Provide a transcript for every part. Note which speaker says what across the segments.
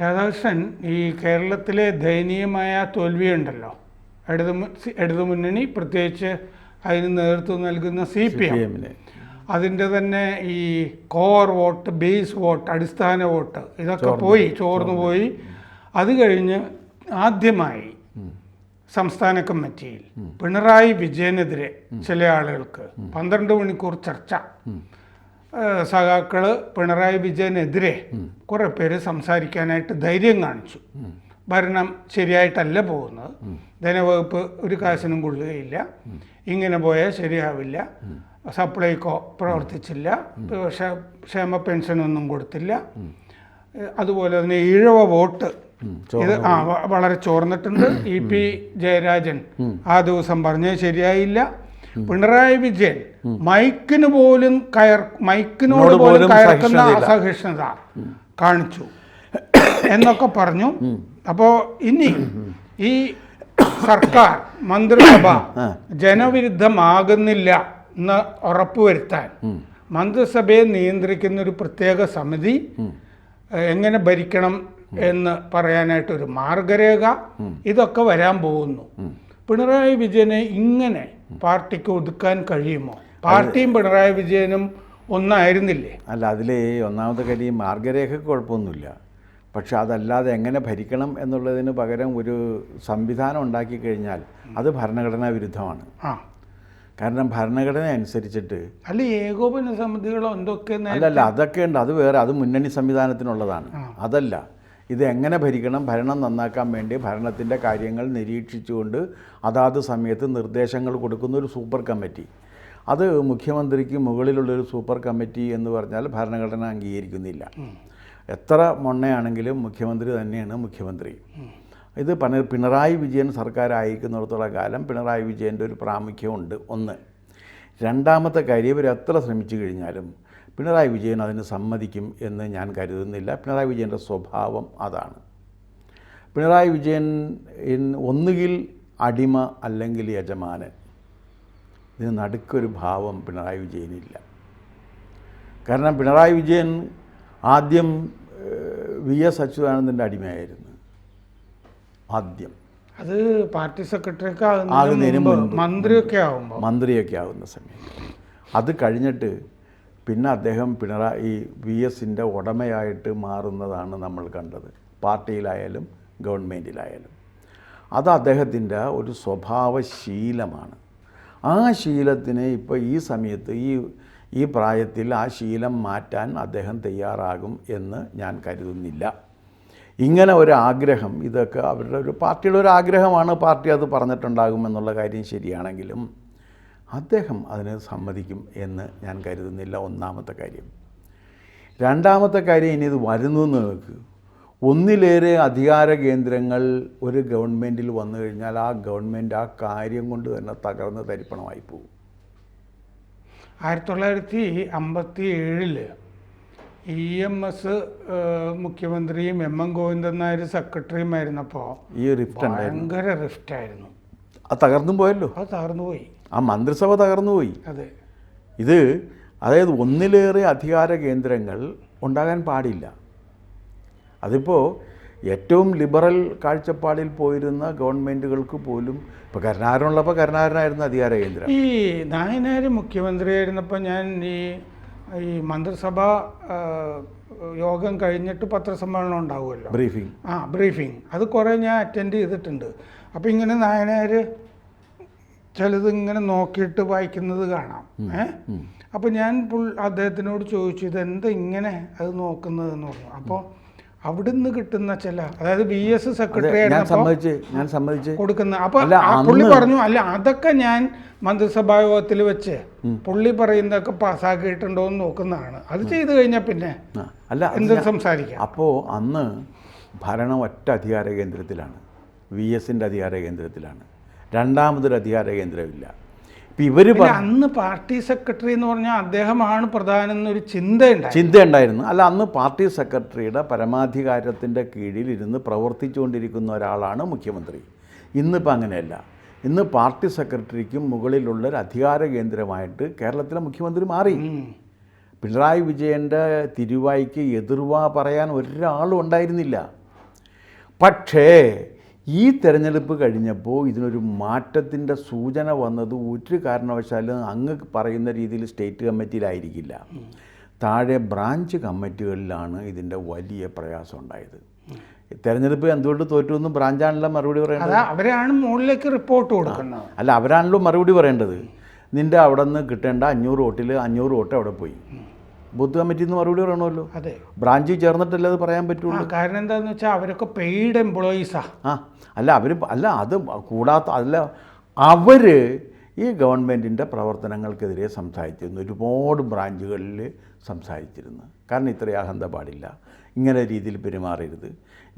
Speaker 1: രാധാകൃഷ്ണൻ ഈ കേരളത്തിലെ ദയനീയമായ തോൽവിയുണ്ടല്ലോ. ഇടതു ഇടതുമുന്നണി പ്രത്യേകിച്ച് അതിന് നേതൃത്വം നൽകുന്ന സി പി എം. അതിന്റെ തന്നെ ഈ കോർ വോട്ട് ബേസ് വോട്ട് അടിസ്ഥാന വോട്ട് ഇതൊക്കെ പോയി ചോർന്നു പോയി. അത് കഴിഞ്ഞ് ആദ്യമായി സംസ്ഥാന കമ്മിറ്റിയിൽ പിണറായി വിജയനെതിരെ ചില ആളുകൾക്ക് പന്ത്രണ്ട് മണിക്കൂർ ചർച്ച ഏഹ് സഖാക്കൾ പിണറായി വിജയനെതിരെ കുറെ പേര് സംസാരിക്കാനായിട്ട് ധൈര്യം കാണിച്ചു. ഭരണം ശരിയായിട്ടല്ല പോകുന്നത്. ധനവകുപ്പ് ഒരു കാശിനും കൊള്ളുകയില്ല. ഇങ്ങനെ പോയാൽ ശരിയാവില്ല. സപ്ലൈകോ പ്രവർത്തിച്ചില്ല. ക്ഷ- ക്ഷേമ പെൻഷനൊന്നും കൊടുത്തില്ല. അതുപോലെ തന്നെ ഈഴവ വോട്ട്. ഇത് ആ വളരെ ചോർന്നിട്ടുണ്ട്. ഇ പി ജയരാജൻ ആ ദിവസം പറഞ്ഞത് ശരിയായില്ല. പിണറായി വിജയൻ മൈക്കിന് പോലും കയർ മൈക്കിനോട് പോലും കയർക്കുന്ന. അസഹിഷ്ണുത കാണിച്ചു. എന്നൊക്കെ പറഞ്ഞു. അപ്പോൾ ഇനി ഈ സർക്കാർ മന്ത്രിസഭ ജനവിരുദ്ധമാകുന്നില്ല എന്ന് ഉറപ്പുവരുത്താൻ മന്ത്രിസഭയെ നിയന്ത്രിക്കുന്ന ഒരു പ്രത്യേക സമിതി എങ്ങനെ ഭരിക്കണം എന്ന് പറയാനായിട്ട് ഒരു മാർഗരേഖ ഇതൊക്കെ വരാൻ പോകുന്നു. പിണറായി വിജയനെ ഇങ്ങനെ പാർട്ടിക്ക് ഒതുക്കാൻ കഴിയുമോ? പാർട്ടിയും പിണറായി വിജയനും ഒന്നായിരുന്നില്ലേ?
Speaker 2: അല്ല അതിൽ ഒന്നാമത്തെ കാര്യം മാർഗരേഖയ്ക്ക് കുഴപ്പമൊന്നുമില്ല. പക്ഷെ അതല്ലാതെ എങ്ങനെ ഭരിക്കണം എന്നുള്ളതിന് പകരം ഒരു സംവിധാനം ഉണ്ടാക്കി കഴിഞ്ഞാൽ അത് ഭരണഘടനാ വിരുദ്ധമാണ്.
Speaker 1: ആ.
Speaker 2: കാരണം ഭരണഘടന അനുസരിച്ചിട്ട്
Speaker 1: അല്ല ഏകോപന സമിതികളോ എന്തൊക്കെ
Speaker 2: അല്ലല്ല അതൊക്കെ ഉണ്ട്. അത് വേറെ അത് മുന്നണി സംവിധാനത്തിനുള്ളതാണ്. അതല്ല. ഇത് എങ്ങനെ ഭരിക്കണം ഭരണം നന്നാക്കാൻ വേണ്ടി ഭരണത്തിന്റെ കാര്യങ്ങൾ നിരീക്ഷിച്ചുകൊണ്ട് അതാത് സമയത്ത് നിർദ്ദേശങ്ങൾ കൊടുക്കുന്ന ഒരു സൂപ്പർ കമ്മിറ്റി. അത് മുഖ്യമന്ത്രിക്ക് മുകളിലുള്ളൊരു സൂപ്പർ കമ്മിറ്റി എന്ന് പറഞ്ഞാൽ ഭരണഘടന അംഗീകരിക്കുന്നില്ല. എത്ര മൊണ്ണയാണെങ്കിലും മുഖ്യമന്ത്രി തന്നെയാണ് മുഖ്യമന്ത്രി. ഇത് പണ പിണറായി വിജയൻ സർക്കാർ ആയിരിക്കുന്നിടത്തോളം കാലം പിണറായി വിജയന്റെ ഒരു പ്രാമുഖ്യമുണ്ട്. ഒന്ന്. രണ്ടാമത്തെ കാര്യം ഇവർ എത്ര ശ്രമിച്ചു കഴിഞ്ഞാലും പിണറായി വിജയൻ അതിന് സമ്മതിക്കും എന്ന് ഞാൻ കരുതുന്നില്ല. പിണറായി വിജയന്റെ സ്വഭാവം അതാണ്. പിണറായി വിജയൻ ഒന്നുകിൽ അടിമ അല്ലെങ്കിൽ യജമാനൻ. ഇതിന് നടുക്കൊരു ഭാവം പിണറായി വിജയനില്ല. കാരണം പിണറായി വിജയൻ ആദ്യം വി എസ് അച്യുതാനന്ദന്റെ അടിമയായിരുന്നു. ആദ്യം.
Speaker 1: അത് പാർട്ടി സെക്രട്ടറി ഒക്കെ
Speaker 2: ആകുന്നതിന്
Speaker 1: മന്ത്രിയൊക്കെ ആവുമ്പോൾ
Speaker 2: മന്ത്രിയൊക്കെ ആവുന്ന സമയത്ത് അത് കഴിഞ്ഞിട്ട് പിന്നെ അദ്ദേഹം പിണറായി വി എസിന്റെ ഉടമയായിട്ട് മാറുന്നതാണ് നമ്മൾ കണ്ടത്. പാർട്ടിയിലായാലും ഗവൺമെന്റിലായാലും അത് അദ്ദേഹത്തിന്റെ ഒരു സ്വഭാവശീലമാണ്. ആ ശീലത്തിന് ഇപ്പോൾ ഈ സമയത്ത് ഈ ഈ പ്രായത്തിൽ ആ ശീലം മാറ്റാൻ അദ്ദേഹം തയ്യാറാകും എന്ന് ഞാൻ കരുതുന്നില്ല. ഇങ്ങനെ ഒരു ആഗ്രഹം ഇതൊക്കെ അവരുടെ ഒരു പാർട്ടിയുടെ ഒരു ആഗ്രഹമാണ് പാർട്ടി അത് പറഞ്ഞിട്ടുണ്ടാകുമെന്നുള്ള കാര്യം ശരിയാണെങ്കിലും അദ്ദേഹം അതിന് സമ്മതിക്കും എന്ന് ഞാൻ കരുതുന്നില്ല ഒന്നാമത്തെ കാര്യം. രണ്ടാമത്തെ കാര്യം ഇനി ഇത് വരുന്നു നിങ്ങൾക്ക് ഒന്നിലേറെ അധികാര കേന്ദ്രങ്ങൾ ഒരു ഗവൺമെന്റിൽ വന്നു കഴിഞ്ഞാൽ ആ ഗവൺമെന്റ് ആ കാര്യം കൊണ്ട് തന്നെ തകർന്ന് തരിപ്പണമായി പോകും.
Speaker 1: ആയിരത്തി തൊള്ളായിരത്തി അമ്പത്തി ഏഴിൽ ഇ എം എസ് മുഖ്യമന്ത്രിയും എം എം ഗോവിന്ദൻ നായർ സെക്രട്ടറിയുമായിരുന്നപ്പോൾ
Speaker 2: ഈ റിഫ്റ്റ്
Speaker 1: ഭയങ്കര റിഫ്റ്റ് ആയിരുന്നു.
Speaker 2: അത് തകർന്നു പോയല്ലോ.
Speaker 1: അത് തകർന്നുപോയി
Speaker 2: ആ മന്ത്രിസഭ തകർന്നുപോയി
Speaker 1: അതെ.
Speaker 2: ഇത് അതായത് ഒന്നിലേറെ അധികാര കേന്ദ്രങ്ങൾ ഉണ്ടാകാൻ പാടില്ല. അതിപ്പോൾ ഏറ്റവും ലിബറൽ കാഴ്ചപ്പാടിൽ പോയിരുന്ന ഗവൺമെന്റുകൾക്ക് പോലും ഇപ്പോൾ കരുണാകരനുള്ളപ്പോൾ കരുണാകരനായിരുന്നു അധികാര കേന്ദ്രം.
Speaker 1: ഈ നായനാർ മുഖ്യമന്ത്രിയായിരുന്നപ്പോൾ ഞാൻ ഈ ഈ മന്ത്രിസഭ യോഗം കഴിഞ്ഞിട്ട് പത്രസമ്മേളനം ഉണ്ടാവുമല്ലോ.
Speaker 2: ബ്രീഫിംഗ്
Speaker 1: ആ ബ്രീഫിംഗ് അത് കുറേ ഞാൻ അറ്റൻഡ് ചെയ്തിട്ടുണ്ട്. അപ്പോൾ ഇങ്ങനെ നായനാർ ചിലത് ഇങ്ങനെ നോക്കിയിട്ട് വായിക്കുന്നത് കാണാം. ഏ? അപ്പോൾ ഞാൻ പുൾ അദ്ദേഹത്തിനോട് ചോദിച്ചു ഇതെന്താ ഇങ്ങനെ അത് നോക്കുന്നതെന്ന് പറഞ്ഞു. അപ്പോൾ അവിടുന്ന് കിട്ടുന്ന ചില അതായത് ബി എസ് സെക്രട്ടറി
Speaker 2: സമ്മതിച്ച്
Speaker 1: കൊടുക്കുന്ന അപ്പൊ പുള്ളി പറഞ്ഞു അല്ല അതൊക്കെ ഞാൻ മന്ത്രിസഭാ യോഗത്തിൽ വെച്ച് പുള്ളി പറയുന്നതൊക്കെ പാസ്സാക്കിയിട്ടുണ്ടോ എന്ന് നോക്കുന്നതാണ്. അത് ചെയ്തു കഴിഞ്ഞാൽ പിന്നെ
Speaker 2: അല്ല
Speaker 1: എന്ത്
Speaker 2: എന്തും
Speaker 1: സംസാരിക്കാം.
Speaker 2: അപ്പോൾ അന്ന് ഭരണം ഒറ്റ അധികാര കേന്ദ്രത്തിലാണ്. വി എസിന്റെ അധികാര കേന്ദ്രത്തിലാണ്. രണ്ടാമതൊരു അധികാര കേന്ദ്രമില്ല. ഇപ്പം ഇവർ
Speaker 1: അന്ന് പാർട്ടി സെക്രട്ടറി എന്ന് പറഞ്ഞാൽ അദ്ദേഹമാണ് പ്രധാനം എന്നൊരു ചിന്ത
Speaker 2: ചിന്തയുണ്ടായിരുന്നു. അല്ല അന്ന് പാർട്ടി സെക്രട്ടറിയുടെ പരമാധികാരത്തിന്റെ കീഴിൽ ഇരുന്ന് പ്രവർത്തിച്ചുകൊണ്ടിരിക്കുന്ന ഒരാളാണ് മുഖ്യമന്ത്രി. ഇന്നിപ്പോൾ അങ്ങനെയല്ല. ഇന്ന് പാർട്ടി സെക്രട്ടറിക്കും മുകളിലുള്ള ഒരു അധികാര കേന്ദ്രമായിട്ട് കേരളത്തിലെ മുഖ്യമന്ത്രി മാറി. പിണറായി വിജയന്റെ തിരുവായ്ക്ക് എതിർവാ പറയാൻ ഒരാളും ഉണ്ടായിരുന്നില്ല. പക്ഷേ ഈ തെരഞ്ഞെടുപ്പ് കഴിഞ്ഞപ്പോൾ ഇതിനൊരു മാറ്റത്തിന്റെ സൂചന വന്നത് ഒരു കാരണവശാലും അങ്ങ് പറയുന്ന രീതിയിൽ സ്റ്റേറ്റ് കമ്മിറ്റിയിലായിരിക്കില്ല. താഴെ ബ്രാഞ്ച് കമ്മിറ്റികളിലാണ് ഇതിന്റെ വലിയ പ്രയാസം ഉണ്ടായത്. തെരഞ്ഞെടുപ്പ് എന്തുകൊണ്ട് തോറ്റു എന്ന് ബ്രാഞ്ചാണല്ലോ മറുപടി പറയേണ്ടത്?
Speaker 1: അവരാണ് മുകളിലേക്ക് റിപ്പോർട്ട് കൊടുക്കുന്നത്.
Speaker 2: അല്ല അവരാണല്ലോ മറുപടി പറയേണ്ടത്. നിന്റെ അവിടെ നിന്ന് കിട്ടേണ്ട അഞ്ഞൂറ് വോട്ടിൽ അഞ്ഞൂറ് വോട്ട് അവിടെ പോയി. ബൂത്ത് കമ്മിറ്റി എന്ന് മറുപടി പറയണമല്ലോ.
Speaker 1: അതെ.
Speaker 2: ബ്രാഞ്ചിൽ ചേർന്നിട്ടല്ലേ അത് പറയാൻ പറ്റുള്ളൂ.
Speaker 1: കാരണം എന്താണെന്ന് വെച്ചാൽ അവരൊക്കെ പെയ്ഡ് എംപ്ലോയീസാ
Speaker 2: ആ. അല്ല അവർ അല്ല അത് കൂടാത്ത അല്ല അവർ ഈ ഗവൺമെന്റിന്റെ പ്രവർത്തനങ്ങൾക്കെതിരെ സംസാരിച്ചിരുന്നു. ഒരുപാട് ബ്രാഞ്ചുകളിൽ സംസാരിച്ചിരുന്നു. കാരണം ഇത്രയും അഹന്ത പാടില്ല. ഇങ്ങനെ രീതിയിൽ പെരുമാറരുത്.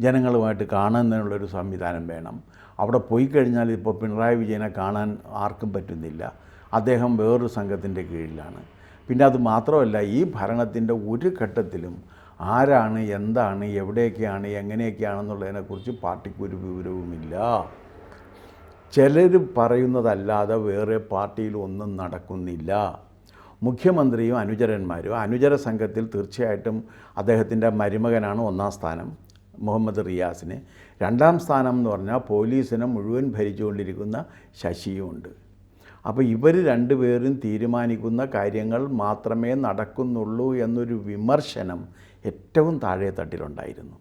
Speaker 2: ജനങ്ങളുമായിട്ട് കാണുന്നതിനുള്ളൊരു സംവിധാനം വേണം. അവിടെ പോയി കഴിഞ്ഞാൽ ഇപ്പോൾ പിണറായി വിജയനെ കാണാൻ ആർക്കും പറ്റുന്നില്ല. അദ്ദേഹം വേറൊരു സംഘത്തിന്റെ കീഴിലാണ്. പിന്നെ അത് മാത്രമല്ല ഈ ഭരണത്തിന്റെ ഒരു ഘട്ടത്തിലും ആരാണ് എന്താണ് എവിടെയൊക്കെയാണ് എങ്ങനെയൊക്കെയാണെന്നുള്ളതിനെക്കുറിച്ച് പാർട്ടിക്ക് ഒരു വിവരവുമില്ല. ചിലർ പറയുന്നതല്ലാതെ വേറെ പാർട്ടിയിൽ ഒന്നും നടക്കുന്നില്ല. മുഖ്യമന്ത്രിയും അനുചരന്മാരും അനുചര സംഘത്തിൽ തീർച്ചയായിട്ടും അദ്ദേഹത്തിന്റെ മരുമകനാണ് ഒന്നാം സ്ഥാനം മുഹമ്മദ് റിയാസിന്. രണ്ടാം സ്ഥാനം എന്ന് പറഞ്ഞാൽ പോലീസിനെ മുഴുവൻ ഭരിച്ചുകൊണ്ടിരിക്കുന്ന ശശിയുമുണ്ട് അപ്പോൾ ഇവർ രണ്ടുപേരും തീരുമാനിക്കുന്ന കാര്യങ്ങൾ മാത്രമേ നടക്കുന്നുള്ളൂ എന്നൊരു വിമർശനം ഏറ്റവും താഴെ തട്ടിലുണ്ടായിരുന്നു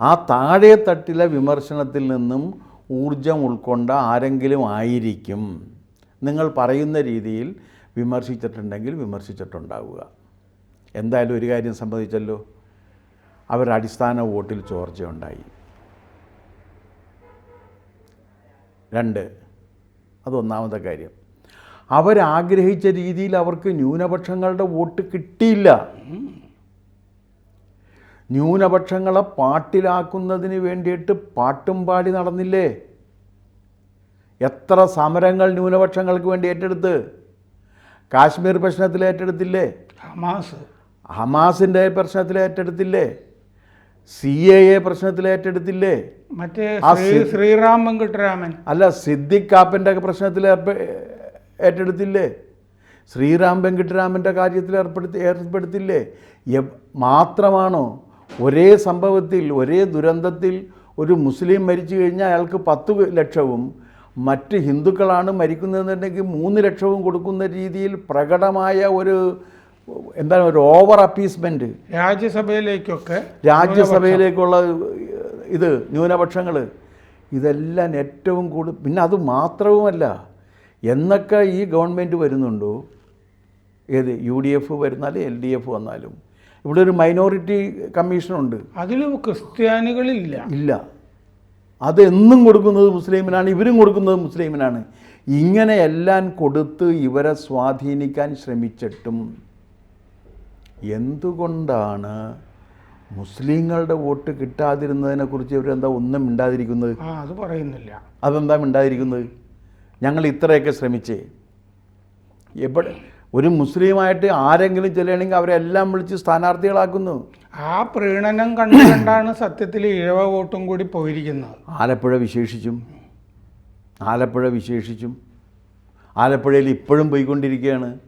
Speaker 2: ആ താഴെ തട്ടിലെ വിമർശനത്തിൽ നിന്നും ഊർജം ഉൾക്കൊണ്ട ആരെങ്കിലും ആയിരിക്കും. നിങ്ങൾ പറയുന്ന രീതിയിൽ വിമർശിച്ചിട്ടുണ്ടെങ്കിൽ വിമർശിച്ചിട്ടുണ്ടാവുക. എന്തായാലും ഒരു കാര്യം സംബന്ധിച്ചല്ലോ അവർ അടിസ്ഥാന വോട്ടിൽ ചോർച്ചയുണ്ടായി. രണ്ട് അതൊന്നാമത്തെ കാര്യം. അവരാഗ്രഹിച്ച രീതിയിൽ അവർക്ക് ന്യൂനപക്ഷങ്ങളുടെ വോട്ട് കിട്ടിയില്ല. ന്യൂനപക്ഷങ്ങളെ പാട്ടിലാക്കുന്നതിന് വേണ്ടിയിട്ട് പാട്ടും പാടി നടന്നില്ലേ? എത്ര സമരങ്ങൾ ന്യൂനപക്ഷങ്ങൾക്ക് വേണ്ടി ഏറ്റെടുത്ത്? കാശ്മീർ പ്രശ്നത്തിൽ ഏറ്റെടുത്തില്ലേ?
Speaker 1: ഹമാസ്.
Speaker 2: ഹമാസിന്റെ പ്രശ്നത്തിൽ ഏറ്റെടുത്തില്ലേ? സി എ എ പ്രശ്നത്തിൽ ഏറ്റെടുത്തില്ലേ?
Speaker 1: മറ്റേ ശ്രീറാം വെങ്കിട്ടരാമൻ.
Speaker 2: അല്ല സിദ്ദിഖ് കാപ്പന്റെ പ്രശ്നത്തിൽ ഏർപ്പെ ഏറ്റെടുത്തില്ലേ? ശ്രീറാം വെങ്കിട്ടരാമന്റെ കാര്യത്തിൽ ഏർപ്പെടുത്തി ഏർപ്പെടുത്തില്ലേ? എ മാത്രമാണോ ഒരേ സംഭവത്തിൽ ഒരേ ദുരന്തത്തിൽ ഒരു മുസ്ലിം മരിച്ചു കഴിഞ്ഞാൽ അയാൾക്ക് പത്ത് ലക്ഷവും മറ്റ് ഹിന്ദുക്കളാണ് മരിക്കുന്നതെന്നുണ്ടെങ്കിൽ മൂന്ന് ലക്ഷവും കൊടുക്കുന്ന രീതിയിൽ പ്രകടമായ ഒരു എന്താണ് ഒരു ഓവർ അപ്പീസ്മെന്റ്
Speaker 1: രാജ്യസഭയിലേക്കൊക്കെ
Speaker 2: രാജ്യസഭയിലേക്കുള്ള ഇത് ന്യൂനപക്ഷങ്ങൾ ഇതെല്ലാം ഏറ്റവും കൂടുതൽ പിന്നെ അത് മാത്രവുമല്ല എന്നൊക്കെ ഈ ഗവൺമെന്റ് വരുന്നുണ്ടോ? ഏത് യു ഡി എഫ് വരുന്നാലും എൽ ഡി എഫ് വന്നാലും. ഇവിടെ ഒരു മൈനോറിറ്റി കമ്മീഷനുണ്ട്.
Speaker 1: അതിലും ക്രിസ്ത്യാനികളില്ല.
Speaker 2: ഇല്ല. അതെന്നും കൊടുക്കുന്നത് മുസ്ലിമിനാണ് ഇവരും കൊടുക്കുന്നത് മുസ്ലിമിനാണ്. ഇങ്ങനെ എല്ലാം കൊടുത്ത് ഇവരെ സ്വാധീനിക്കാൻ ശ്രമിച്ചിട്ടും എന്തുകൊണ്ടാണ് മുസ്ലിങ്ങളുടെ വോട്ട് കിട്ടാതിരുന്നതിനെക്കുറിച്ച് ഇവരെന്താ ഒന്നും മിണ്ടാതിരിക്കുന്നത്?
Speaker 1: ആ അത് പറയുന്നില്ല.
Speaker 2: അതെന്താ മിണ്ടാതിരിക്കുന്നത്? ഞങ്ങൾ ഇത്രയൊക്കെ ശ്രമിച്ചേ. എവിടെ ഒരു മുസ്ലിമായിട്ട് ആരെങ്കിലും ചെല്ലണമെങ്കിൽ അവരെല്ലാം വിളിച്ച് സ്ഥാനാർത്ഥികളാക്കുന്നു.
Speaker 1: ആ പ്രീണനം കണ്ടുകൊണ്ടാണ് സത്യത്തിൽ ഇഴവ വോട്ടും കൂടി പോയിരിക്കുന്നത്.
Speaker 2: ആലപ്പുഴ വിശേഷിച്ചും ആലപ്പുഴ വിശേഷിച്ചും ആലപ്പുഴയിൽ ഇപ്പോഴും പോയിക്കൊണ്ടിരിക്കുകയാണ്.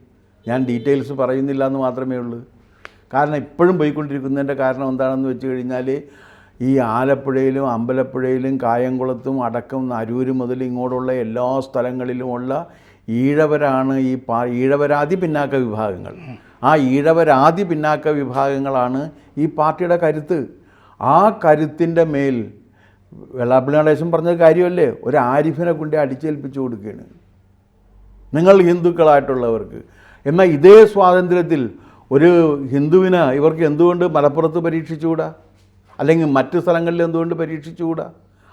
Speaker 2: ഞാൻ ഡീറ്റെയിൽസ് പറയുന്നില്ല എന്ന് മാത്രമേ ഉള്ളൂ. കാരണം ഇപ്പോഴും പോയിക്കൊണ്ടിരിക്കുന്നതിന്റെ കാരണം എന്താണെന്ന് വെച്ച് കഴിഞ്ഞാൽ ഈ ആലപ്പുഴയിലും അമ്പലപ്പുഴയിലും കായംകുളത്തും അടക്കം അരൂര് മുതൽ ഇങ്ങോട്ടുള്ള എല്ലാ സ്ഥലങ്ങളിലുമുള്ള ഈഴവരാണ് ഈ പാ ഈഴവരാതി പിന്നാക്ക വിഭാഗങ്ങൾ. ആ ഈഴവരാതി പിന്നാക്ക വിഭാഗങ്ങളാണ് ഈ പാർട്ടിയുടെ കരുത്ത്. ആ കരുത്തിന്റെ മേൽ വെള്ളാപ്പള്ളി നടേശൻ പറഞ്ഞ കാര്യമല്ലേ? ഒരു ആരിഫിനെ കൊണ്ട് അടിച്ചേൽപ്പിച്ചു കൊടുക്കുകയാണ്. നിങ്ങൾ ഹിന്ദുക്കളായിട്ടുള്ളവർക്ക്. എന്നാൽ ഇതേ സ്വാതന്ത്ര്യത്തിൽ ഒരു ഹിന്ദുവിന് ഇവർക്ക് എന്തുകൊണ്ട് മലപ്പുറത്ത് പരീക്ഷിച്ചുകൂടാ? അല്ലെങ്കിൽ മറ്റ് സ്ഥലങ്ങളിൽ എന്തുകൊണ്ട് പരീക്ഷിച്ചുകൂടാ?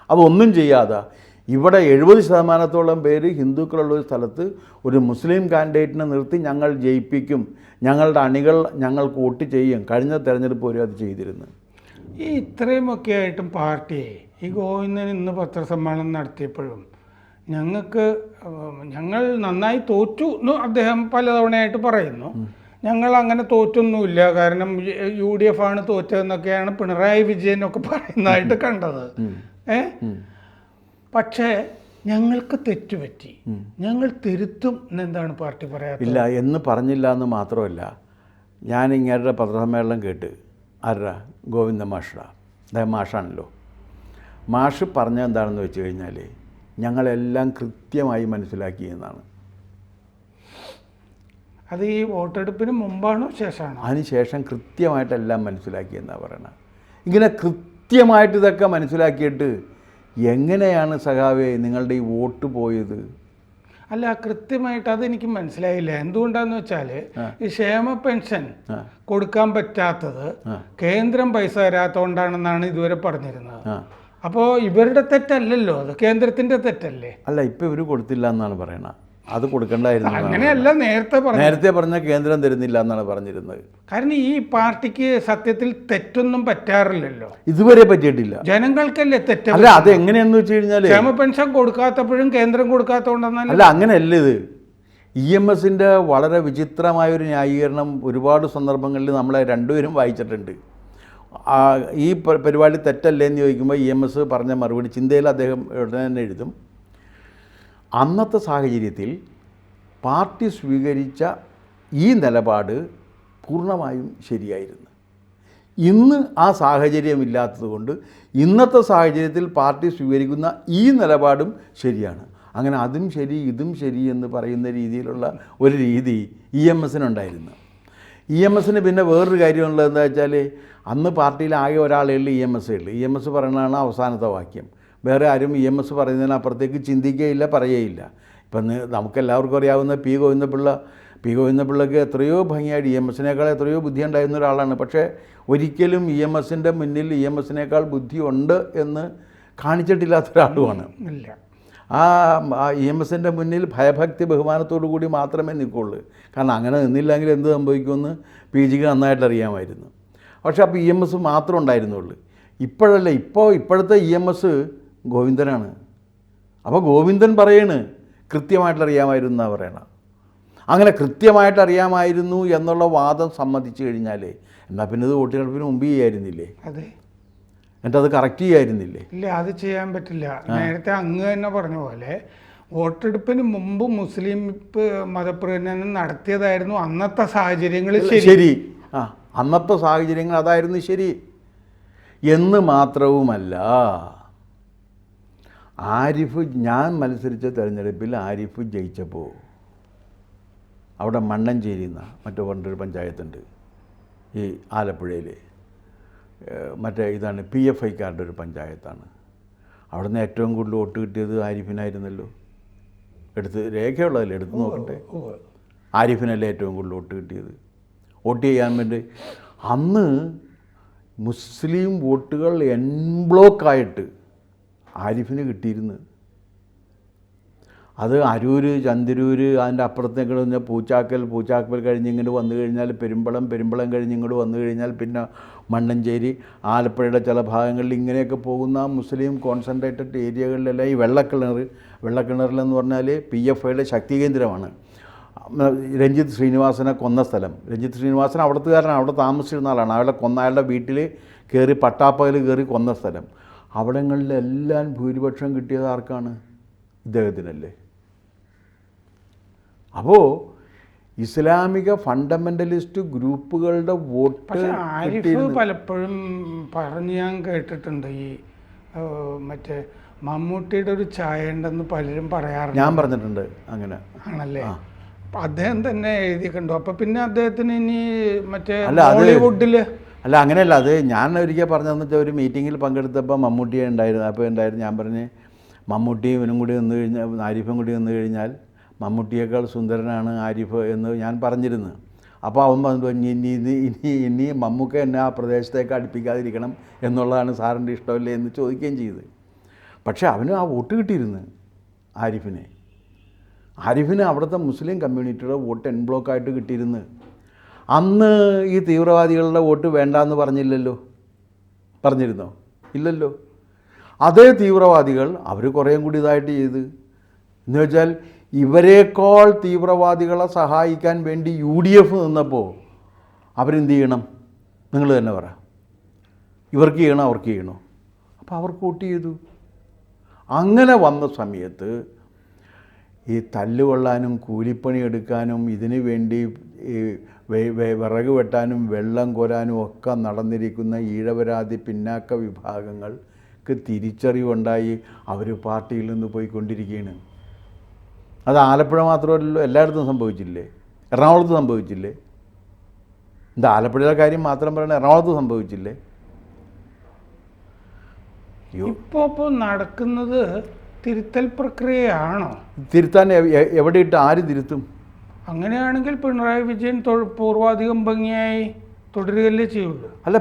Speaker 2: അതൊന്നും ചെയ്യാതെ ഇവിടെ എഴുപത് ശതമാനത്തോളം പേര് ഹിന്ദുക്കളുള്ള ഒരു സ്ഥലത്ത് ഒരു മുസ്ലിം കാൻഡിഡേറ്റിനെ നിർത്തി ഞങ്ങൾ ജയിപ്പിക്കും ഞങ്ങളുടെ അണികൾ ഞങ്ങൾക്ക് വോട്ട് ചെയ്യും. കഴിഞ്ഞ തെരഞ്ഞെടുപ്പ് വരെ അത് ചെയ്തിരുന്നു.
Speaker 1: ഈ ഇത്രയുമൊക്കെ ആയിട്ടും പാർട്ടിയെ ഈ ഗോവിന്ദൻ ഇന്ന് പത്രസമ്മേളനം നടത്തിയപ്പോഴും ഞങ്ങൾക്ക് ഞങ്ങൾ നന്നായി തോറ്റു എന്ന് അദ്ദേഹം പലതവണയായിട്ട് പറയുന്നു. ഞങ്ങൾ അങ്ങനെ തോറ്റൊന്നുമില്ല. കാരണം യു ഡി എഫ് ആണ് തോറ്റതെന്നൊക്കെയാണ് പിണറായി വിജയനൊക്കെ പറയുന്നതായിട്ട് കണ്ടത്. ഏ? പക്ഷേ ഞങ്ങൾക്ക് തെറ്റുപറ്റി. ഞങ്ങൾ തിരുത്തും എന്നെന്താണ് പാർട്ടി പറയാത്തത്?
Speaker 2: ഇല്ല എന്ന് പറഞ്ഞില്ല എന്ന് മാത്രമല്ല ഞാൻ ഇങ്ങേരുടെ പത്രസമ്മേളനം കേട്ട് ആരുടെ? ഗോവിന്ദ മാഷ. അദ്ദേഹം മാഷാണല്ലോ. മാഷ് പറഞ്ഞ എന്താണെന്ന് വെച്ച് കഴിഞ്ഞാൽ ഞങ്ങളെല്ലാം കൃത്യമായി മനസ്സിലാക്കി എന്നാണ്.
Speaker 1: അത് ഈ വോട്ടെടുപ്പിന് മുമ്പാണോ ശേഷമാണോ?
Speaker 2: അതിനുശേഷം കൃത്യമായിട്ടെല്ലാം മനസ്സിലാക്കി എന്നാണ് പറയണത് ഇങ്ങനെ കൃത്യമായിട്ട് ഇതൊക്കെ മനസ്സിലാക്കിയിട്ട് എങ്ങനെയാണ് സഖാവേ നിങ്ങളുടെ ഈ വോട്ട് പോയത്?
Speaker 1: അല്ല കൃത്യമായിട്ട് അതെനിക്ക് മനസ്സിലായില്ല. എന്തുകൊണ്ടാന്ന് വെച്ചാൽ ഈ ക്ഷേമ പെൻഷൻ കൊടുക്കാൻ പറ്റാത്തത് കേന്ദ്രം പൈസ തരാത്തോണ്ടാണെന്നാണ് ഇതുവരെ പറഞ്ഞിരുന്നത്. അപ്പോൾ ഇവരുടെ തെറ്റല്ലല്ലോ. അത് കേന്ദ്രത്തിന്റെ തെറ്റല്ലേ?
Speaker 2: അല്ല ഇപ്പം ഇവർ കൊടുത്തില്ല എന്നാണ് പറയണത് അത് കൊടുക്കണ്ടായിരുന്നു
Speaker 1: അങ്ങനെയല്ല നേരത്തെ പറഞ്ഞു
Speaker 2: നേരത്തെ പറഞ്ഞ കേന്ദ്രം തരുന്നില്ല എന്നാണ് പറഞ്ഞിരുന്നത്.
Speaker 1: കാരണം ഈ പാർട്ടിക്ക് സത്യത്തിൽ തെറ്റൊന്നും പറ്റാറില്ലല്ലോ.
Speaker 2: ഇതുവരെ പറ്റിയിട്ടില്ല.
Speaker 1: ജനങ്ങൾക്കല്ലേ തെറ്റ്
Speaker 2: അല്ല അത് എങ്ങനെയാന്ന് വെച്ച് കഴിഞ്ഞാൽ
Speaker 1: ക്ഷേമ പെൻഷൻ കൊടുക്കാത്തപ്പോഴും കേന്ദ്രം കൊടുക്കാത്തതുകൊണ്ടെന്നാൽ
Speaker 2: അല്ല അങ്ങനെയല്ല ഇത്. ഇ എം എസിന്റെ വളരെ വിചിത്രമായ ഒരു ന്യായീകരണം ഒരുപാട് സന്ദർഭങ്ങളിൽ നമ്മളെ രണ്ടുപേരും വായിച്ചിട്ടുണ്ട്. ഈ പരിപാടി തെറ്റല്ലേ എന്ന് ചോദിക്കുമ്പോൾ ഇ എം എസ് പറഞ്ഞ മറുപടി ചിന്തയിൽ അദ്ദേഹം ഉടനെ തന്നെ എഴുതും. അന്നത്തെ സാഹചര്യത്തിൽ പാർട്ടി സ്വീകരിച്ച ഈ നിലപാട് പൂർണമായും ശരിയായിരുന്നു. ഇന്ന് ആ സാഹചര്യമില്ലാത്തതുകൊണ്ട് ഇന്നത്തെ സാഹചര്യത്തിൽ പാർട്ടി സ്വീകരിക്കുന്ന ഈ നിലപാടും ശരിയാണ്. അങ്ങനെ അതും ശരി ഇതും ശരി എന്ന് പറയുന്ന രീതിയിലുള്ള ഒരു രീതി ഇ എം എസിനുണ്ടായിരുന്നു ഇ എം എസിന് പിന്നെ വേറൊരു കാര്യമുള്ളത് എന്താ വെച്ചാൽ അന്ന് പാർട്ടിയിൽ ആകെ ഒരാളേ ഉള്ളൂ ഇ എം എസ് ഉള്ളൂ. ഇ എം എസ് പറയുന്നതാണ് അവസാനത്തെ വാക്യം. വേറെ ആരും ഇ എം എസ് പറയുന്നതിനപ്പുറത്തേക്ക് ചിന്തിക്കുകയില്ല പറയുകയില്ല. ഇപ്പം നമുക്കെല്ലാവർക്കും അറിയാവുന്ന പി ഗോവിന്ദപിള്ള പി ഗോവിന്ദപിള്ളക്ക് എത്രയോ ഭംഗിയായിട്ട് ഇ എം എസിനേക്കാൾ എത്രയോ ബുദ്ധി ഉണ്ടായിരുന്ന ഒരാളാണ്. പക്ഷേ ഒരിക്കലും ഇ എം എസിന്റെ മുന്നിൽ ഇ എം എസിനേക്കാൾ ബുദ്ധിയുണ്ട് എന്ന് കാണിച്ചിട്ടില്ലാത്ത ഒരാളുമാണ്.
Speaker 1: ഇല്ല.
Speaker 2: ആ ഇ എം എസിന്റെ മുന്നിൽ ഭയഭക്തി ബഹുമാനത്തോടു കൂടി മാത്രമേ നിൽക്കുള്ളൂ. കാരണം അങ്ങനെ നിന്നില്ലെങ്കിൽ എന്ത് സംഭവിക്കുമെന്ന് പി ജിക്ക് നന്നായിട്ട് അറിയാമായിരുന്നു. പക്ഷേ അപ്പോൾ ഇ എം എസ് മാത്രം ഉണ്ടായിരുന്നുള്ളൂ. ഇപ്പോഴല്ല ഇപ്പോൾ ഇപ്പോഴത്തെ ഇ എം എസ് ഗോവിന്ദനാണ്. അപ്പോൾ ഗോവിന്ദൻ പറയണ് കൃത്യമായിട്ട് അറിയാമായിരുന്നു എന്നാണ് പറയണം. അങ്ങനെ കൃത്യമായിട്ട് അറിയാമായിരുന്നു എന്നുള്ള വാദം സമ്മതിച്ചു കഴിഞ്ഞാൽ എന്നാൽ പിന്നെ ഇത് വോട്ടെടുപ്പിന് മുമ്പ് ചെയ്യായിരുന്നില്ലേ?
Speaker 1: അതെ.
Speaker 2: എന്നിട്ട് അത് കറക്റ്റ് ചെയ്യായിരുന്നില്ലേ?
Speaker 1: ഇല്ല അത് ചെയ്യാൻ പറ്റില്ല. നേരത്തെ അങ്ങ് തന്നെ പറഞ്ഞ പോലെ വോട്ടെടുപ്പിന് മുമ്പ് മുസ്ലിം മതപ്രകടനം നടത്തിയതായിരുന്നു അന്നത്തെ സാഹചര്യങ്ങൾ ശരി.
Speaker 2: ആ അന്നത്തെ സാഹചര്യങ്ങൾ അതായിരുന്നു ശരി. എന്ന് മാത്രവുമല്ല ആരിഫ് ഞാൻ മത്സരിച്ച തെരഞ്ഞെടുപ്പിൽ ആരിഫ് ജയിച്ചപ്പോൾ അവിടെ മണ്ണഞ്ചേരി എന്ന മറ്റു പറഞ്ഞൊരു പഞ്ചായത്തുണ്ട് ഈ ആലപ്പുഴയിൽ മറ്റേ ഇതാണ് പി എഫ് ഐക്കാരുടെ ഒരു പഞ്ചായത്താണ്. അവിടെ നിന്ന് ഏറ്റവും കൂടുതൽ വോട്ട് കിട്ടിയത് ആരിഫിനായിരുന്നല്ലോ. എടുത്ത് രേഖയുള്ളതല്ലേ എടുത്ത് നോക്കട്ടെ. ആരിഫിനല്ലേ ഏറ്റവും കൂടുതൽ വോട്ട് കിട്ടിയത്? വോട്ട് ചെയ്യാൻ വേണ്ടി അന്ന് മുസ്ലിം വോട്ടുകൾ എൻ ബ്ലോക്കായിട്ട് ആരിഫിന് കിട്ടിയിരുന്നു. അത് അരൂര് ചന്തിരൂർ അതിന്റെ അപ്പുറത്തേക്ക് കഴിഞ്ഞാൽ പൂച്ചാക്കൽ പൂച്ചാക്കൽ കഴിഞ്ഞ് ഇങ്ങോട്ട് വന്നു കഴിഞ്ഞാൽ പെരുമ്പളം പെരുമ്പളം കഴിഞ്ഞ് ഇങ്ങോട്ട് വന്നു കഴിഞ്ഞാൽ പിന്നെ മണ്ണഞ്ചേരി ആലപ്പുഴയുടെ ചില ഭാഗങ്ങളിൽ ഇങ്ങനെയൊക്കെ പോകുന്ന മുസ്ലിം കോൺസെൻട്രേറ്റഡ് ഏരിയകളിലെല്ലാം ഈ വെള്ളക്കിണർ വെള്ളക്കിണറിലെന്ന് പറഞ്ഞാൽ പി എഫ് ഐയുടെ ശക്തി കേന്ദ്രമാണ് രഞ്ജിത്ത് ശ്രീനിവാസനെ കൊന്ന സ്ഥലം. രഞ്ജിത്ത് ശ്രീനിവാസൻ അവിടത്തുകാരനാണ് അവിടെ താമസിച്ചിരുന്ന ആളാണ്. അയാളെ കൊന്ന അയാളുടെ വീട്ടിൽ കയറി പട്ടാപ്പകൽ കയറി കൊന്ന സ്ഥലം. അവിടങ്ങളിലെല്ലാം ഭൂരിപക്ഷം കിട്ടിയത് ആർക്കാണ്? ഇദ്ദേഹത്തിനല്ലേ. അപ്പോൾ ഇസ്ലാമിക ഫണ്ടമെന്റലിസ്റ്റ് ഗ്രൂപ്പുകളുടെ വോട്ട്
Speaker 1: ആരിഫ് പലപ്പോഴും പറഞ്ഞു ഞാൻ കേട്ടിട്ടുണ്ട് ഈ മറ്റേ മമ്മൂട്ടിയുടെ ഒരു ചായ ഉണ്ടെന്ന് പലരും പറയാറുണ്ട്.
Speaker 2: ഞാൻ പറഞ്ഞിട്ടുണ്ട് അങ്ങനെ.
Speaker 1: ആണല്ലേ? അദ്ദേഹം തന്നെ എഴുതിയിട്ടുണ്ടോ. അപ്പൊ പിന്നെ അദ്ദേഹത്തിന് ഇനി മറ്റേ ഹോളിവുഡിൽ
Speaker 2: അല്ല അങ്ങനെയല്ല. അത് ഞാൻ ഒരിക്കൽ പറഞ്ഞതെന്ന് വെച്ചാൽ ഒരു മീറ്റിങ്ങിൽ പങ്കെടുത്തപ്പോൾ മമ്മൂട്ടിയെ ഉണ്ടായിരുന്നു. അപ്പോൾ ഉണ്ടായിരുന്നു ഞാൻ പറഞ്ഞ് മമ്മൂട്ടി ഇവനും കൂടി വന്നു കഴിഞ്ഞാൽ ആരിഫും കൂടി വന്നു കഴിഞ്ഞാൽ മമ്മൂട്ടിയേക്കാൾ സുന്ദരനാണ് ആരിഫ് എന്ന് ഞാൻ പറഞ്ഞിരുന്നു. അപ്പോൾ അവൻ പറഞ്ഞു ഇനി ഇനി ഇനി ഇനി മമ്മൂക്ക എന്നെ ആ പ്രദേശത്തേക്ക് അടുപ്പിക്കാതിരിക്കണം എന്നുള്ളതാണ് സാറിന്റെ ഇഷ്ടമല്ലേ? എന്ന് ചോദിക്കുകയും ചെയ്ത്. പക്ഷേ അവന് ആ വോട്ട് കിട്ടിയിരുന്നു ആരിഫിനെ. ആരിഫിന് അവിടുത്തെ മുസ്ലിം കമ്മ്യൂണിറ്റിയുടെ വോട്ട് എൻ ബ്ലോക്കായിട്ട് കിട്ടിയിരുന്നു. അന്ന് ഈ തീവ്രവാദികളുടെ വോട്ട് വേണ്ട എന്ന് പറഞ്ഞില്ലല്ലോ? പറഞ്ഞിരുന്നോ? ഇല്ലല്ലോ. അതേ തീവ്രവാദികൾ അവർ കുറേയും കൂടി ഇതായിട്ട് ചെയ്ത്. എന്ന് വെച്ചാൽ ഇവരെക്കാൾ തീവ്രവാദികളെ സഹായിക്കാൻ വേണ്ടി യു ഡി എഫ് നിന്നപ്പോൾ അവരെന്ത് ചെയ്യണം? നിങ്ങൾ തന്നെ പറ. ഇവർക്ക് ചെയ്യണം? അവർക്ക് ചെയ്യണോ? അപ്പോൾ അവർക്ക് വോട്ട് ചെയ്തു. അങ്ങനെ വന്ന സമയത്ത് ഈ തല്ലുകൊള്ളാനും കൂലിപ്പണി എടുക്കാനും ഇതിനു വേണ്ടി ഈ വിറക് വെട്ടാനും വെള്ളം കോരാനും ഒക്കെ നടന്നിരിക്കുന്ന ഈഴവരാതി പിന്നാക്ക വിഭാഗങ്ങൾക്ക് തിരിച്ചറിവുണ്ടായി അവർ പാർട്ടിയിൽ നിന്ന് പോയിക്കൊണ്ടിരിക്കുകയാണ് അത് ആലപ്പുഴ മാത്രമല്ലല്ലോ എല്ലായിടത്തും സംഭവിച്ചില്ലേ? എറണാകുളത്ത് സംഭവിച്ചില്ലേ? ഇത് ആലപ്പുഴയുടെ കാര്യം മാത്രം പറയണ എറണാകുളത്ത് സംഭവിച്ചില്ലേ? ഇപ്പോൾ
Speaker 1: ഇപ്പോ ഇപ്പോ നടക്കുന്നത് തിരുത്തൽ പ്രക്രിയയാണോ?
Speaker 2: തിരുത്താൻ എ- എ- എവിടെ ഇട്ട് ആര് തിരുത്തും?
Speaker 1: അങ്ങനെയാണെങ്കിൽ പിണറായി വിജയൻ പൂർവാധികം ഭംഗിയായി തുടരുകയല്ലേ ചെയ്യുള്ളൂ.
Speaker 2: അല്ല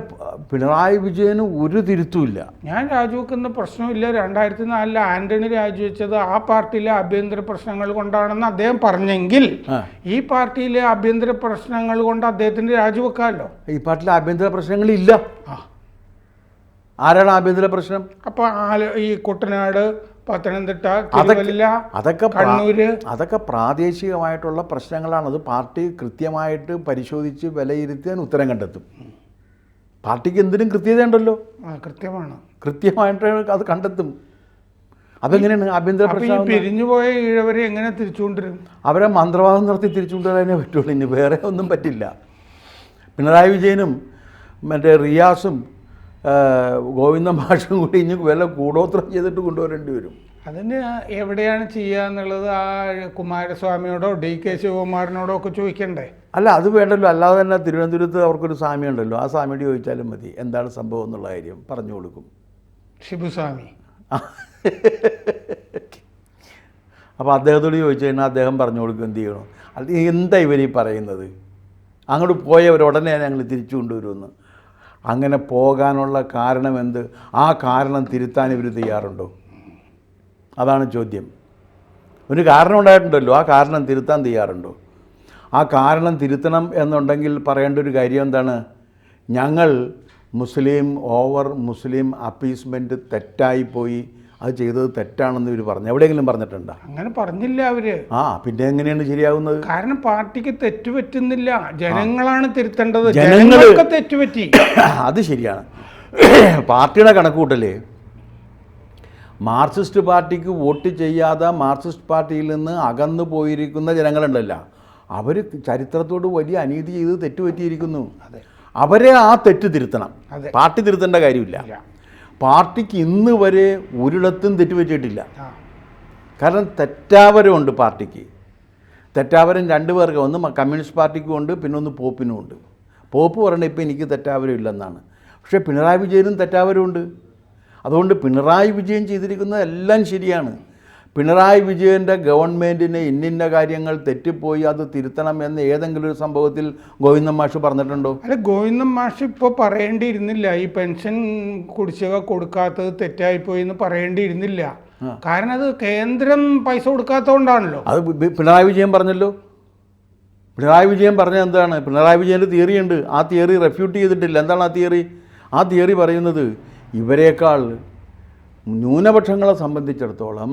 Speaker 2: പിണറായി വിജയന് ഒരു തിരുത്തുമില്ല.
Speaker 1: ഞാൻ രാജിവെക്കുന്ന പ്രശ്നമില്ല. രണ്ടായിരത്തി നാലിൽ ആന്റണി രാജിവെച്ചത് ആ പാർട്ടിയിലെ ആഭ്യന്തര പ്രശ്നങ്ങൾ കൊണ്ടാണെന്ന് അദ്ദേഹം പറഞ്ഞെങ്കിൽ ഈ പാർട്ടിയിലെ ആഭ്യന്തര പ്രശ്നങ്ങൾ കൊണ്ട് അദ്ദേഹത്തിന് രാജിവെക്കാമല്ലോ.
Speaker 2: ഈ പാർട്ടിയിലെ ആഭ്യന്തര പ്രശ്നങ്ങൾ
Speaker 1: ഇല്ല
Speaker 2: ആരാണ് ആഭ്യന്തര പ്രശ്നം?
Speaker 1: അപ്പൊ ഈ കുട്ടനാട് പത്തനംതിട്ട
Speaker 2: അതൊക്കെ
Speaker 1: കണ്ണൂര്.
Speaker 2: അതൊക്കെ പ്രാദേശികമായിട്ടുള്ള പ്രശ്നങ്ങളാണ് അത് പാർട്ടി കൃത്യമായിട്ട് പരിശോധിച്ച് വിലയിരുത്തിയാൽ ഉത്തരം കണ്ടെത്തും. പാർട്ടിക്ക് എന്തിനും കൃത്യതയുണ്ടല്ലോ
Speaker 1: ഉണ്ടല്ലോ. കൃത്യമാണ്.
Speaker 2: കൃത്യമായിട്ട് അത് കണ്ടെത്തും. അതെങ്ങനെയാണ്? ആഭ്യന്തര പ്രശ്നം
Speaker 1: പിരിഞ്ഞുപോയ ഈഴവരെ എങ്ങനെ തിരിച്ചുകൊണ്ടിരും
Speaker 2: അവരെ മന്ത്രവാദം നടത്തി തിരിച്ചുകൊണ്ടുവരാനേ പറ്റുള്ളൂ. ഇനി വേറെ ഒന്നും പറ്റില്ല. പിണറായി വിജയനും മറ്റേ റിയാസും ഗോവിന്ദ മാഷും കൂടി ഇനി വില കൂടോത്രം ചെയ്തിട്ട് കൊണ്ടുവരേണ്ടി വരും.
Speaker 1: അതിന് എവിടെയാണ് ചെയ്യുക എന്നുള്ളത് ആ കുമാരസ്വാമിയോടോ ഡി കെ ശിവകുമാറിനോടോ ഒക്കെ ചോദിക്കണ്ടേ?
Speaker 2: അല്ല അത് വേണ്ടല്ലോ. അല്ലാതെ തന്നെ തിരുവനന്തപുരത്ത് അവർക്കൊരു സ്വാമി ഉണ്ടല്ലോ ആ സ്വാമിയോട് ചോദിച്ചാലും മതി. എന്താണ് സംഭവം എന്നുള്ള കാര്യം പറഞ്ഞു കൊടുക്കും.
Speaker 1: ഷിബുസ്വാമി
Speaker 2: അപ്പോൾ അദ്ദേഹത്തോട് ചോദിച്ചു കഴിഞ്ഞാൽ അദ്ദേഹം പറഞ്ഞു കൊടുക്കും എന്ത് ചെയ്യണം? അത് എന്താ ഇവരീ പറയുന്നത്? അങ്ങോട്ട് പോയവർ ഉടനെ ഞങ്ങൾ തിരിച്ചു കൊണ്ടുവരുമെന്ന്. അങ്ങനെ പോകാനുള്ള കാരണം എന്ത് ആ കാരണം തിരുത്താൻ ഇവർ തയ്യാറുണ്ടോ? അതാണ് ചോദ്യം. ഒരു കാരണം ഉണ്ടായിട്ടുണ്ടല്ലോ. ആ കാരണം തിരുത്താൻ തയ്യാറുണ്ടോ? ആ കാരണം തിരുത്തണം എന്നുണ്ടെങ്കിൽ പറയേണ്ട ഒരു കാര്യം എന്താണ്? ഞങ്ങൾ മുസ്ലിം ഓവർ മുസ്ലിം അപ്പീസ്മെന്റ് തെറ്റായിപ്പോയി അത് ചെയ്തത് തെറ്റാണെന്ന് ഇവർ പറഞ്ഞു. എവിടെയെങ്കിലും പറഞ്ഞിട്ടുണ്ടോ?
Speaker 1: അങ്ങനെ പറഞ്ഞില്ല അവർ.
Speaker 2: ആ പിന്നെ എങ്ങനെയാണ് ശരിയാവുന്നത്?
Speaker 1: കാരണം പാർട്ടിക്ക് തെറ്റുപറ്റുന്നില്ല. ജനങ്ങളാണ് തിരുത്തേണ്ടത്. ജനങ്ങൾക്ക് തെറ്റുപറ്റി.
Speaker 2: അത് ശരിയാണ്. പാർട്ടിയുടെ കണക്കുകൂട്ടൽ. മാർക്സിസ്റ്റ് പാർട്ടിക്ക് വോട്ട് ചെയ്യാതെ മാർക്സിസ്റ്റ് പാർട്ടിയിൽ നിന്ന് അകന്നു പോയിരിക്കുന്ന ജനങ്ങളുണ്ടല്ല. അവർ ചരിത്രത്തോട് വലിയ അനീതി ചെയ്ത് തെറ്റുപറ്റിയിരിക്കുന്നു. അവരെ ആ തെറ്റ് തിരുത്തണം. പാർട്ടി തിരുത്തേണ്ട കാര്യമില്ല. പാർട്ടിക്ക് ഇന്ന് വരെ ഒരിടത്തും തെറ്റുപറ്റിയിട്ടില്ല. കാരണം തെറ്റാവരമുണ്ട് പാർട്ടിക്ക്. തെറ്റാവരം രണ്ട് പേർക്ക് ഒന്ന് കമ്മ്യൂണിസ്റ്റ് പാർട്ടിക്കും ഉണ്ട് പിന്നെ ഒന്ന് പോപ്പിനും ഉണ്ട്. പോപ്പ് പറയണ ഇപ്പോൾ എനിക്ക് തെറ്റാവരം ഇല്ലെന്നാണ്. പക്ഷേ പിണറായി വിജയനും തെറ്റാവരമുണ്ട് അതുകൊണ്ട് പിണറായി വിജയൻ ചെയ്തിരിക്കുന്നത് എല്ലാം ശരിയാണ്. പിണറായി വിജയന്റെ ഗവൺമെന്റിന് ഇന്നിന്ന കാര്യങ്ങൾ തെറ്റിപ്പോയി അത് തിരുത്തണം എന്ന് ഏതെങ്കിലും ഒരു സംഭവത്തിൽ ഗോവിന്ദൻ മാഷ് പറഞ്ഞിട്ടുണ്ടോ?
Speaker 1: അല്ല ഗോവിന്ദൻ മാഷ് ഇപ്പോൾ പറയേണ്ടിയിരുന്നില്ല. ഈ പെൻഷൻ കുടിശ്ശിക കൊടുക്കാത്തത് തെറ്റായിപ്പോയി എന്ന് പറയേണ്ടിയിരുന്നില്ല. കാരണം അത് കേന്ദ്രം പൈസ കൊടുക്കാത്തതുകൊണ്ടാണല്ലോ
Speaker 2: അത് പിണറായി വിജയൻ പറഞ്ഞല്ലോ. പിണറായി വിജയൻ പറഞ്ഞത് എന്താണ്? പിണറായി വിജയന്റെ തിയറി ഉണ്ട്. ആ തിയറി റെഫ്യൂട്ട് ചെയ്തിട്ടില്ല. എന്താണ് ആ തിയറി? ആ തിയറി പറയുന്നത് ഇവരെക്കാൾ ന്യൂനപക്ഷങ്ങളെ സംബന്ധിച്ചിടത്തോളം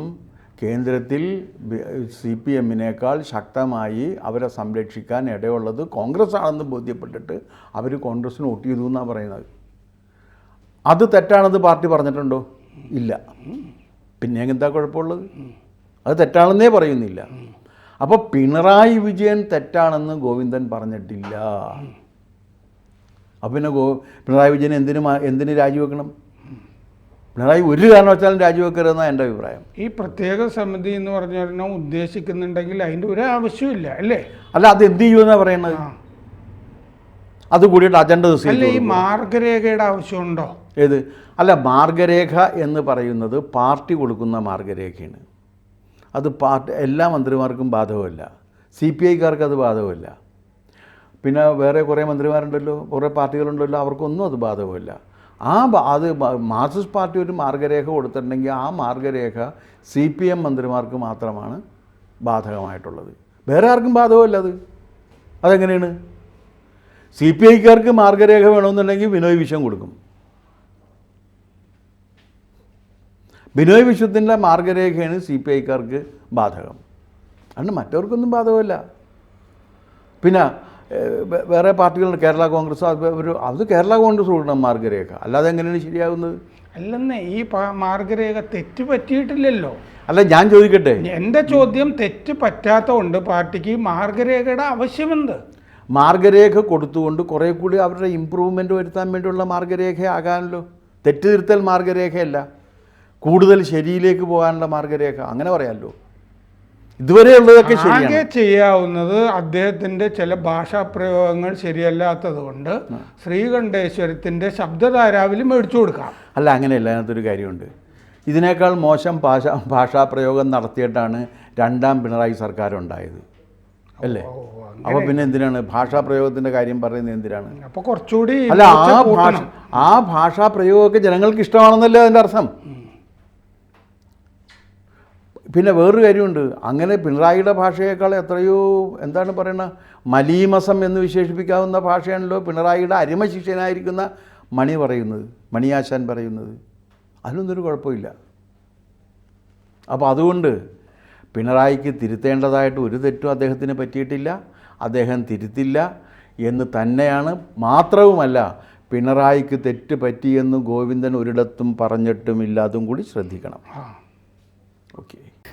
Speaker 2: കേന്ദ്രത്തിൽ സി പി എമ്മിനേക്കാൾ ശക്തമായി അവരെ സംരക്ഷിക്കാൻ ഇടയുള്ളത് കോൺഗ്രസ് ആണെന്ന് ബോധ്യപ്പെട്ടിട്ട് അവർ കോൺഗ്രസ്സിന് വോട്ട് ചെയ്തു എന്നാണ് പറയുന്നത്. അത് തെറ്റാണെന്ന് പാർട്ടി പറഞ്ഞിട്ടുണ്ടോ? ഇല്ല. പിന്നെ എന്താ കുഴപ്പമുള്ളത്? അത് തെറ്റാണെന്നേ പറയുന്നില്ല. അപ്പോൾ പിണറായി വിജയൻ തെറ്റാണെന്ന് ഗോവിന്ദൻ പറഞ്ഞിട്ടില്ല. അപ്പം പിന്നെ ഗോ പിണറായി വിജയൻ എന്തിനു എന്തിനു രാജിവെക്കണം? പിണറായി ഒരു കാരണവശാലും രാജിവെക്കരുതെന്നാണ് എന്റെ അഭിപ്രായം.
Speaker 1: ഈ പ്രത്യേക സമിതി എന്ന് പറഞ്ഞാൽ ഉദ്ദേശിക്കുന്നുണ്ടെങ്കിൽ അതിന്റെ ഒരു ആവശ്യമില്ല അല്ലേ?
Speaker 2: അല്ല അത് എന്ത് ചെയ്യുമെന്നാണ് പറയുന്നത് അത് കൂടിയിട്ട് അജണ്ട ദിവസം
Speaker 1: അല്ല ഈ മാർഗരേഖയുടെ ആവശ്യമുണ്ടോ?
Speaker 2: ഏത്? അല്ല മാർഗരേഖ എന്ന് പറയുന്നത് പാർട്ടി കൊടുക്കുന്ന മാർഗരേഖയാണ്. അത് പാർട്ടി എല്ലാ മന്ത്രിമാർക്കും ബാധകമല്ല. സി പി ഐക്കാർക്ക് അത് ബാധകമല്ല. പിന്നെ വേറെ കുറേ മന്ത്രിമാരുണ്ടല്ലോ കുറേ പാർട്ടികളുണ്ടല്ലോ അവർക്കൊന്നും അത് ബാധകമല്ല. ആ അത് മാർക്സിസ്റ്റ് പാർട്ടി ഒരു മാർഗരേഖ കൊടുത്തിട്ടുണ്ടെങ്കിൽ ആ മാർഗരേഖ സി പി എം മന്ത്രിമാർക്ക് മാത്രമാണ് ബാധകമായിട്ടുള്ളത്. വേറെ ആർക്കും ബാധകമല്ല അത്. അതെങ്ങനെയാണ്? സി പി ഐക്കാർക്ക് മാർഗരേഖ വേണമെന്നുണ്ടെങ്കിൽ വിനോയ് വിശ്വം കൊടുക്കും. ബിനോയ് വിശ്വത്തിന്റെ മാർഗരേഖയാണ് സി പി ഐക്കാർക്ക് ബാധകം. അതുകൊണ്ട് മറ്റവർക്കൊന്നും ബാധകമല്ല. പിന്നെ വേറെ പാർട്ടികളുണ്ട്. കേരള കോൺഗ്രസ്. അത് ഒരു അത് കേരള കോൺഗ്രസ് കൊടുക്കണം മാർഗരേഖ. അല്ലാതെ എങ്ങനെയാണ് ശരിയാകുന്നത്
Speaker 1: അല്ലെന്നേ ഈ മാർഗരേഖ തെറ്റ് പറ്റിയിട്ടില്ലല്ലോ.
Speaker 2: അല്ല ഞാൻ ചോദിക്കട്ടെ.
Speaker 1: എന്റെ ചോദ്യം തെറ്റ് പറ്റാത്തതുകൊണ്ട് പാർട്ടിക്ക് മാർഗരേഖയുടെ ആവശ്യമെന്ത്
Speaker 2: മാർഗരേഖ കൊടുത്തുകൊണ്ട് കുറേ കൂടി അവരുടെ ഇമ്പ്രൂവ്മെന്റ് വരുത്താൻ വേണ്ടിയുള്ള മാർഗരേഖ ആകാനല്ലോ. തെറ്റ് തിരുത്തൽ മാർഗരേഖയല്ല. കൂടുതൽ ശരിയിലേക്ക് പോകാനുള്ള മാർഗരേഖ. അങ്ങനെ പറയാമല്ലോ ഇതുവരെയുള്ളതൊക്കെ
Speaker 1: ആകെ ചെയ്യാവുന്നത് അദ്ദേഹത്തിന്റെ ചില ഭാഷാ പ്രയോഗങ്ങൾ ശരിയല്ലാത്തത് കൊണ്ട് ശ്രീകണ്ഠേശ്വരത്തിന്റെ ശബ്ദധാരാവിൽ മേടിച്ചു കൊടുക്കാം.
Speaker 2: അല്ല അങ്ങനെയല്ല അതിനകത്തൊരു കാര്യമുണ്ട്. ഇതിനേക്കാൾ മോശം ഭാഷ ഭാഷാപ്രയോഗം നടത്തിയിട്ടാണ് രണ്ടാം പിണറായി സർക്കാർ ഉണ്ടായത് അല്ലേ അപ്പൊ പിന്നെ എന്തിനാണ്? ഭാഷാപ്രയോഗത്തിന്റെ കാര്യം പറയുന്നത് എന്തിനാണ്?
Speaker 1: അപ്പൊ കുറച്ചുകൂടി
Speaker 2: അല്ല ആ ഭാഷ. ആ ഭാഷാപ്രയോഗമൊക്കെ ജനങ്ങൾക്ക് ഇഷ്ടമാണെന്നല്ലേ അതിന്റെ അർത്ഥം? പിന്നെ വേറൊരു കാര്യമുണ്ട്. അങ്ങനെ പിണറായിയുടെ ഭാഷയേക്കാൾ എത്രയോ എന്താണ് പറയുന്നത് മലീമസം എന്ന് വിശേഷിപ്പിക്കാവുന്ന ഭാഷയാണല്ലോ പിണറായിയുടെ അരിമ ശിഷ്യനായിരിക്കുന്ന മണി പറയുന്നത് മണിയാശാൻ പറയുന്നത്. അതിനൊന്നൊരു കുഴപ്പമില്ല. അപ്പോൾ അതുകൊണ്ട് പിണറായിക്ക് തിരുത്തേണ്ടതായിട്ട് ഒരു തെറ്റും അദ്ദേഹത്തിന് പറ്റിയിട്ടില്ല. അദ്ദേഹം തിരുത്തില്ല എന്ന് തന്നെയാണ്. മാത്രവുമല്ല പിണറായിക്ക് തെറ്റ് പറ്റിയെന്ന് ഗോവിന്ദൻ ഒരിടത്തും പറഞ്ഞിട്ടുമില്ല. അതും കൂടി ശ്രദ്ധിക്കണം. ഓക്കെ.